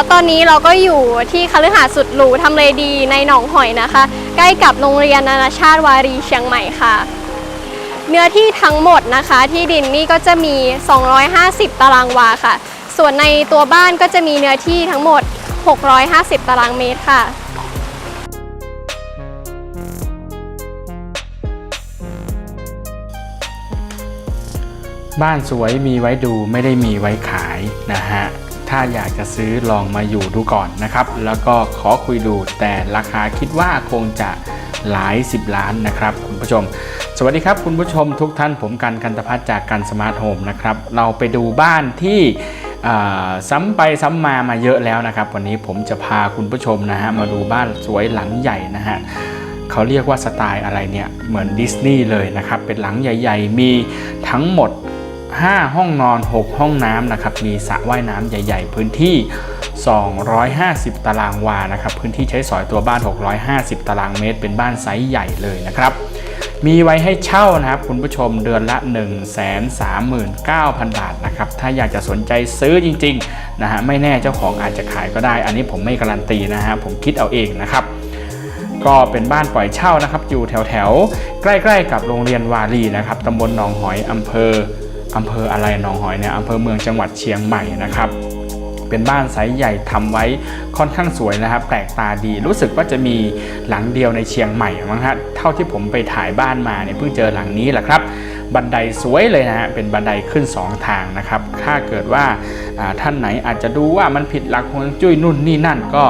แล้วตอนนี้เราก็อยู่ที่คฤหาสน์สุดหรูทำเลดีในหนองหอยนะคะ ใกล้กับโรงเรียนนานาชาติวารีเชียงใหม่ค่ะ เนื้อที่ทั้งหมดนะคะ ที่ดินนี่ก็จะมี 250 ตารางวาค่ะ ส่วนในตัวบ้านก็จะมีเนื้อที่ทั้งหมด 650 ตารางเมตรค่ะบ้านสวยมีไว้ดูไม่ได้มีไว้ขายนะฮะ ถ้าอยากจะซื้อลองมาอยู่ดูก่อนนะครับ แล้วก็ขอคุยดูแต่ราคาคิดว่าคงจะหลาย 10 ล้านนะครับคุณผู้ชม สวัสดีครับคุณผู้ชมทุกท่านผมกันกันตพัฒน์จากกันสมาร์ทโฮมนะครับ เราไปดูบ้านที่ซ้ำไปซ้ำมามาเยอะแล้วนะครับ วันนี้ผมจะพาคุณผู้ชมนะฮะมาดูบ้านสวยหลังใหญ่นะฮะเขาเรียกว่าสไตล์อะไรเนี่ยเหมือนดิสนีย์เลยนะครับ เป็นหลังใหญ่ ๆ มีทั้งหมด 5 ห้องนอน 6 ห้องน้ำนะครับ มีสระว่ายน้ำใหญ่ ๆ พื้นที่ 250 ตารางวานะครับ พื้นที่ใช้สอยตัวบ้าน 650 ตารางเมตร เป็นบ้านไซส์ใหญ่เลยนะครับมีไว้ให้เช่านะครับคุณผู้ชมเดือนละ 1 3 9 0 0 0 บาทนะครับถ้าอยากจะสนใจซื้อจริงๆนะฮะไม่แน่เจ้าของอาจจะขายก็ได้ อันนี้ผมไม่การันตีนะฮะผมคิดเอาเองนะครับ ก็เป็นบ้านปล่อยเช่านะครับ อยู่แถวแถวๆใกล้ๆ กับโรงเรียนวารีนะครับตำบลหนองหอยอำเภอ อำเภออะไรหนองหอยเนี่ยอำเภอเมืองจังหวัดเชียงใหม่นะครับ เป็นบ้านไซส์ใหญ่ทำไว้ค่อนข้างสวยนะครับ แปลกตาดีรู้สึกว่าจะมีหลังเดียวในเชียงใหม่มั้งฮะเท่าที่ผมไปถ่ายบ้านมาเนี่ยเพิ่งเจอหลังนี้แหละครับ บันไดสวยเลยนะฮะเป็นบันไดขึ้น 2 ทางนะครับ ถ้าเกิดว่าท่านไหนอาจจะดูว่ามันผิดหลักฮวงจุ้ยนู่นนี่นั่นก็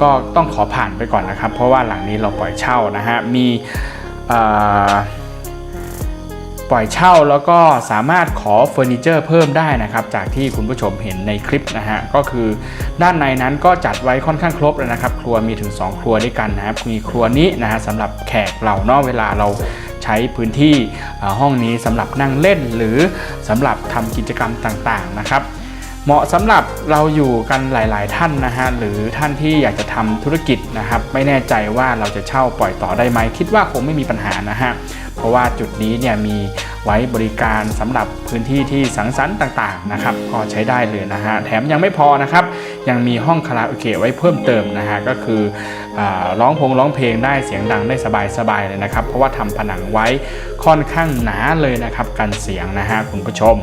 ก็ต้องขอผ่านไปก่อนนะครับ เพราะว่าหลังนี้เราปล่อยเช่านะฮะมีอ่อ ปล่อยเช่าแล้วก็สามารถขอเฟอร์นิเจอร์เพิ่มได้นะครับ จากที่คุณผู้ชมเห็นในคลิปนะฮะก็คือด้านในนั้นก็จัดไว้ค่อนข้างครบเลยนะครับ ครัวมีถึง 2 ครัวด้วยกันนะครับมีครัวนี้นะฮะสำหรับแขกเราเนอกเวลาเราใช้พื้นที่ห้องนี้สำหรับนั่งเล่นหรือสำหรับทำกิจกรรมต่างๆนะครับเหมาะสำหรับเราอยู่กันหลาย ๆ ท่านนะฮะหรือท่านที่อยากจะทำธุรกิจนะครับ ไม่แน่ใจว่าเราจะเช่าปล่อยต่อได้ไหมคิดว่าคงไม่มีปัญหานะฮะ เพราะว่าจุดนี้เนี่ยมีไว้บริการสำหรับพื้นที่ที่สังสรรค์ต่างๆนะครับก็ใช้ได้เลยนะฮะแถมยังไม่พอนะครับ ยังมีห้องคาราโอเกะไว้เพิ่มเติมนะฮะก็คือร้องพงร้องเพลงได้เสียงดังได้สบายๆเลยนะครับ เพราะว่าทำผนังไว้ค่อนข้างหนาเลยนะครับกันเสียงนะฮะคุณผู้ชม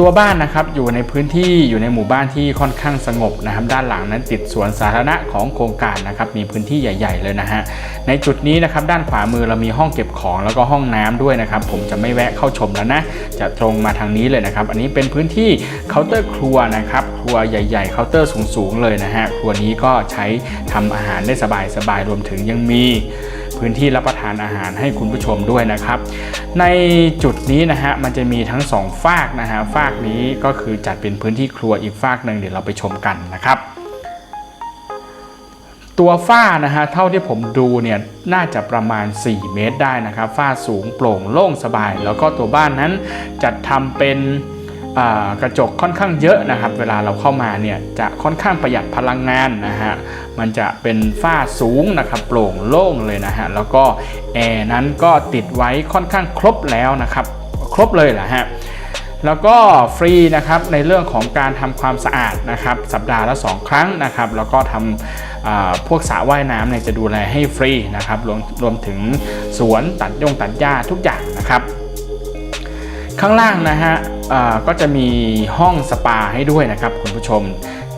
ตัวบ้านนะครับอยู่ในพื้นที่อยู่ในหมู่บ้านที่ค่อนข้างสงบนะครับ ด้านหลังนั้นติดสวนสาธารณะของโครงการนะครับมีพื้นที่ใหญ่ ๆ เลยนะฮะในจุดนี้นะครับด้านขวามือเรามีห้องเก็บของแล้วก็ห้องน้ำด้วยนะครับ ผมจะไม่แวะเข้าชมแล้วนะ จะตรงมาทางนี้เลยนะครับ อันนี้เป็นพื้นที่เคาน์เตอร์ครัวนะครับครัวใหญ่ๆเคาน์เตอร์สูงๆเลยนะฮะครัวนี้ก็ใช้ทำอาหารได้สบายๆรวมถึงยังมี พื้นที่รับประทานอาหารให้คุณผู้ชมด้วยนะครับ ในจุดนี้นะฮะมันจะมีทั้งสองฝากนะฮะฝากนี้ก็คือจัดเป็นพื้นที่ครัวอีกฝากหนึ่งเดี๋ยวเราไปชมกันนะครับตัวฝ้านะฮะเท่าที่ผมดูเนี่ยน่าจะประมาณ 4 เมตรได้นะครับฝ้าสูงโปร่งโล่งสบาย แล้วก็ตัวบ้านนั้นจัดทำเป็น กระจกค่อนข้างเยอะนะครับ เวลาเราเข้ามาเนี่ยจะค่อนข้างประหยัดพลังงานนะฮะมันจะเป็นฝ้าสูงนะครับโปร่งโล่งเลยนะฮะแล้วก็แอร์นั้นก็ติดไว้ค่อนข้างครบแล้วนะครับ ครบเลยแหละฮะแล้วก็ฟรีนะครับในเรื่องของการทำความสะอาดนะครับสัปดาห์ละ 2 ครั้งนะครับแล้วก็ทำอ่าพวกสระว่ายน้ำเนี่ยจะดูแลให้ฟรีนะครับรวมรวมถึงสวนตัดยงตัดหญ้าทุกอย่างนะครับ ข้างล่างนะฮะ ก็จะมีห้องสปาให้ด้วยนะครับคุณผู้ชม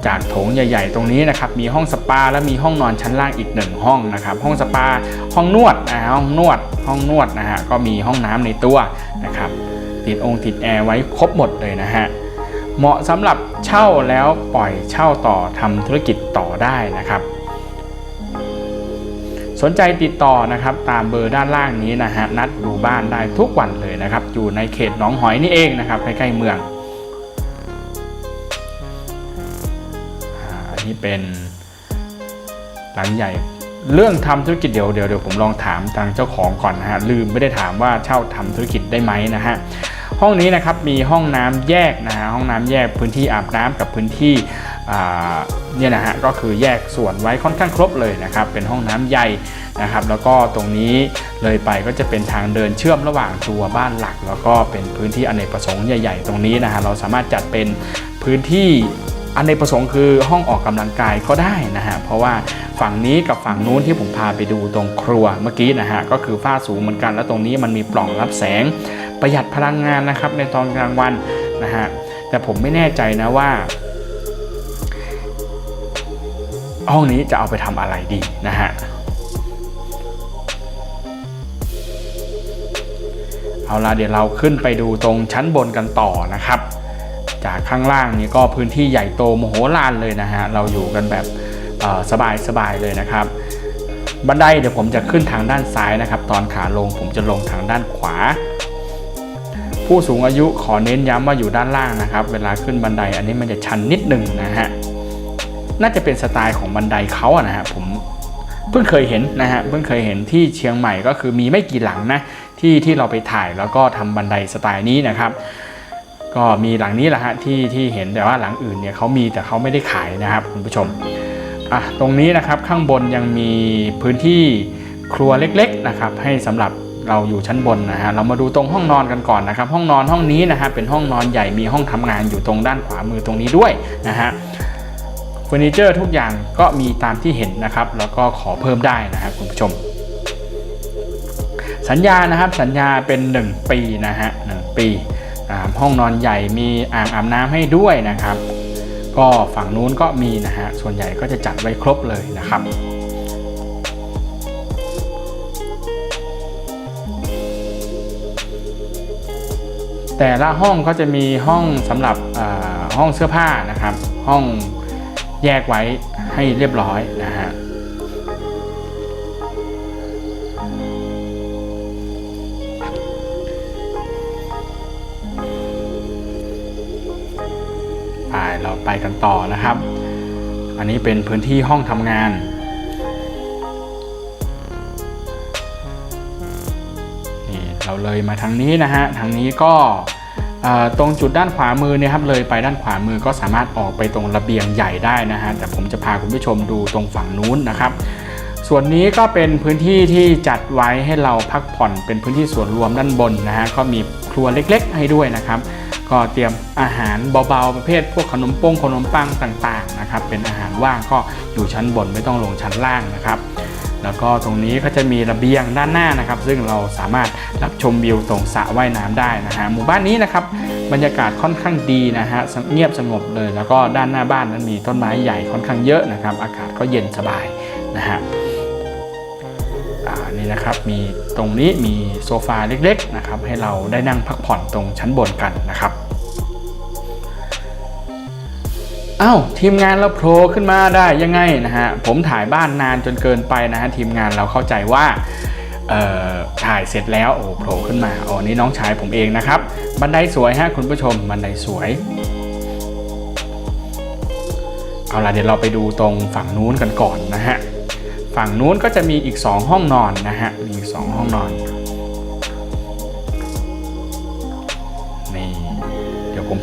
จากโถงใหญ่ ๆ ตรงนี้นะครับมีห้องสปาและมีห้องนอนชั้นล่างอีกหนึ่งห้องนะครับห้องสปาห้องนวดนะฮะห้องนวดห้องนวดนะฮะก็มีห้องน้ำในตัวนะครับติดองค์ติดแอร์ไว้ครบหมดเลยนะฮะเหมาะสำหรับเช่าแล้วปล่อยเช่าต่อทำธุรกิจต่อได้นะครับ สนใจติดต่อนะครับตามเบอร์ด้านล่างนี้นะฮะนัดดูบ้านได้ทุกวันเลยนะครับ อยู่ในเขตหนองหอยนี่เองนะครับใกล้ๆเมืองอันนี้เป็นหลังใหญ่เรื่องทำธุรกิจเดี๋ยวเดี๋ยวเดี๋ยวผมลองถามทางเจ้าของก่อนนะฮะลืมไม่ได้ถามว่าเช่าทำธุรกิจได้ไหมนะฮะห้องนี้นะครับมีห้องน้ำแยกนะฮะห้องน้ำแยกพื้นที่อาบน้ำกับพื้นที่ เนี่ยนะฮะก็คือแยกส่วนไว้ค่อนข้างครบเลยนะครับเป็นห้องน้ำใหญ่นะครับแล้วก็ตรงนี้เลยไปก็จะเป็นทางเดินเชื่อมระหว่างตัวบ้านหลัก แล้วก็เป็นพื้นที่อเนกประสงค์ใหญ่ ๆ ตรงนี้นะฮะเราสามารถจัดเป็นพื้นที่อันในประสงค์คือห้องออกกำลังกายก็ได้นะฮะเพราะว่าฝั่งนี้กับฝั่งนู้นที่ผมพาไปดูตรงครัวเมื่อกี้นะฮะก็คือฝ้าสูงเหมือนกัน แล้วตรงนี้มันมีปล่องรับแสง ประหยัดพลังงานนะครับในตอนกลางวันนะฮะแต่ผมไม่แน่ใจนะว่า ห้องนี้จะเอาไปทำอะไรดีนะฮะเอาละเดี๋ยวเราขึ้นไปดูตรงชั้นบนกันต่อนะครับ จากข้างล่างนี้ก็พื้นที่ใหญ่โตโมโหฬารเลยนะฮะเราอยู่กันแบบสบายสบายเลยนะครับ บันไดเดี๋ยวผมจะขึ้นทางด้านซ้ายนะครับ ตอนขาลงผมจะลงทางด้านขวา ผู้สูงอายุขอเน้นย้ำว่าอยู่ด้านล่างนะครับ เวลาขึ้นบันไดอันนี้มันจะชันนิดหนึ่งนะฮะ น่าจะเป็นสไตล์ของบันไดเขาอะนะฮะผมเพิ่งเคยเห็นนะฮะเพิ่งเคยเห็นที่เชียงใหม่ก็คือมีไม่กี่หลังนะที่ที่เราไปถ่ายแล้วก็ทำบันไดสไตล์นี้นะครับ ก็มีหลังนี้แหละฮะที่ที่เห็นแต่ว่าหลังอื่นเนี่ยเขามีแต่เขาไม่ได้ขายนะครับคุณผู้ชมอะตรงนี้นะครับข้างบนยังมีพื้นที่ครัวเล็กๆนะครับให้สำหรับเราอยู่ชั้นบนนะฮะเรามาดูตรงห้องนอนกันก่อนนะครับ ห้องนอนห้องนี้นะฮะเป็นห้องนอนใหญ่มีห้องทำงานอยู่ตรงด้านขวามือตรงนี้ด้วยนะฮะ เฟอร์นิเจอร์ทุกอย่างก็มีตามที่เห็นนะครับ แล้วก็ขอเพิ่มได้นะครับคุณผู้ชม สัญญานะครับสัญญาเป็น 1 ปีนะฮะหปีห้องนอนใหญ่มีอ่างอาบน้ำให้ด้วยนะครับ ก็ฝั่งนู้นก็มีนะฮะส่วนใหญ่ก็จะจัดไว้ครบเลยนะครับแต่ละห้องก็จะมีห้องสำหรับห้องเสื้อผ้านะครับ ห้อง แยกไว้ให้เรียบร้อยนะฮะไปเราไปกันต่อนะครับ อันนี้เป็นพื้นที่ห้องทำงานนี่เราเลยมาทางนี้นะฮะทางนี้ก็ ตรงจุดด้านขวามือเนี่ยครับเลยไปด้านขวามือก็สามารถออกไปตรงระเบียงใหญ่ได้นะฮะแต่ผมจะพาคุณผู้ชมดูตรงฝั่งนู้นนะครับ ส่วนนี้ก็เป็นพื้นที่ที่จัดไว้ให้เราพักผ่อนเป็นพื้นที่ส่วนรวมด้านบนนะฮะก็มีครัวเล็ก ๆ ให้ด้วยนะครับ ก็เตรียมอาหารเบาๆประเภท พวกขนมปงขนมปังต่างๆนะครับเป็นอาหารว่างก็อยู่ชั้นบนไม่ต้องลงชั้นล่างนะครับ แล้วก็ตรงนี้ก็จะมีระเบียงด้านหน้านะครับ ซึ่งเราสามารถรับชมวิวตรงสระว่ายน้ำได้นะฮะหมู่บ้านนี้นะครับบรรยากาศค่อนข้างดีนะฮะเงียบสงบเลย แล้วก็ด้านหน้าบ้านนั้นมีต้นไม้ใหญ่ค่อนข้างเยอะนะครับ อากาศก็เย็นสบายนะฮะนี่นะครับมีตรงนี้มีโซฟาเล็กๆนะครับให้เราได้นั่งพักผ่อนตรงชั้นบนกันนะครับ อ้าวทีมงานเราโผล่ขึ้นมาได้ยังไงนะฮะผมถ่ายบ้านนานจนเกินไปนะฮะทีมงานเราเข้าใจว่าถ่ายเสร็จแล้วโอ้โผล่ขึ้นมาอ๋อนี่น้องชายผมเองนะครับ บันไดสวยฮะคุณผู้ชมบันไดสวย เอาล่ะเดี๋ยวเราไปดูตรงฝั่งนู้นกันก่อนนะฮะ ฝั่งนู้นก็จะมีอีก 2 ห้องนอนนะฮะมีอีก 2 ห้องนอน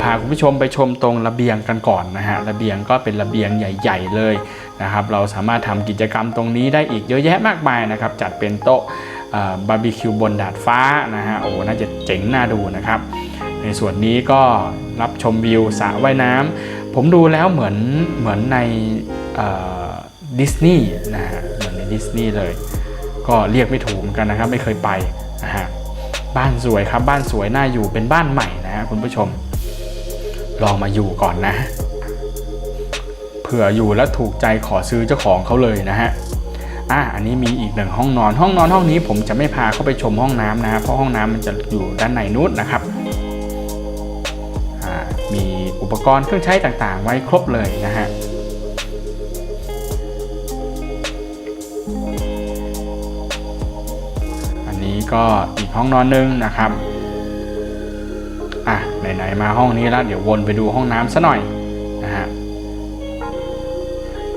าคุณผู้ชมไปชมตรงระเบียงกันก่อนนะฮะระเบียงก็เป็นระเบียงใหญ่ ๆ เลยนะครับเราสามารถทำกิจกรรมตรงนี้ได้อีกเยอะแยะมากมายนะครับจัดเป็นโต๊ะบาร์บีคิวบนดาดฟ้านะฮะโอ้น่าจะเจ๋งน่าดูนะครับ ในส่วนนี้ก็รับชมวิวสระว่ายน้ำผมดูแล้วเหมือนเหมือนในดิสนีย์นะฮะเหมือนในดิสนีย์เลย ก็เรียกไม่ถูกเหมือนกันนะครับ ไม่เคยไปนะฮะบ้านสวยครับบ้านสวยน่าอยู่เป็นบ้านใหม่นะฮะคุณผู้ชม ลองมาอยู่ก่อนนะ เผื่ออยู่แล้วถูกใจขอซื้อเจ้าของเขาเลยนะฮะอะอันนี้มีอีกหนึ่งห้องนอน ห้องนอนห้องนี้ผมจะไม่พาเข้าไปชมห้องน้ำนะเพราะห้องน้ำมันจะอยู่ด้านในนู้นนะครับอ่ามีอุปกรณ์เครื่องใช้ต่างๆ ไว้ครบเลยนะฮะอันนี้ก็อีกห้องนอนหนึงนะครับ ไหนๆมาห้องนี้แล้วเดี๋ยววนไปดูห้องน้ำซะหน่อยนะฮะ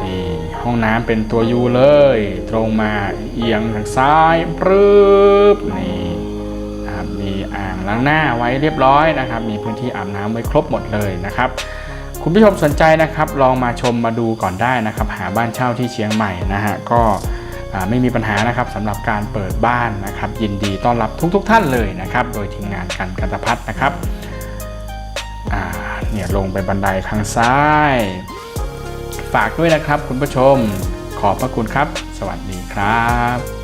นี่ห้องน้ำเป็นตัวยูเลย ตรงมาเอียงทางซ้ายปรึบนี่นะครับมีอ่างล้างหน้าไว้เรียบร้อยนะครับ มีพื้นที่อาบน้ำไว้ครบหมดเลยนะครับคุณผู้ชมสนใจนะครับ ลองมาชมมาดูก่อนได้นะครับ หาบ้านเช่าที่เชียงใหม่นะฮะก็ไม่มีปัญหานะครับสำหรับการเปิดบ้านนะครับ ยินดีต้อนรับทุกๆทท่านเลยนะครับ โดยทีมงานกันกันตพัฒน์นะครับ อ่าเนี่ยลงไปบันไดข้างซ้าย ฝากด้วยนะครับคุณผู้ชม ขอบพระคุณครับ สวัสดีครับ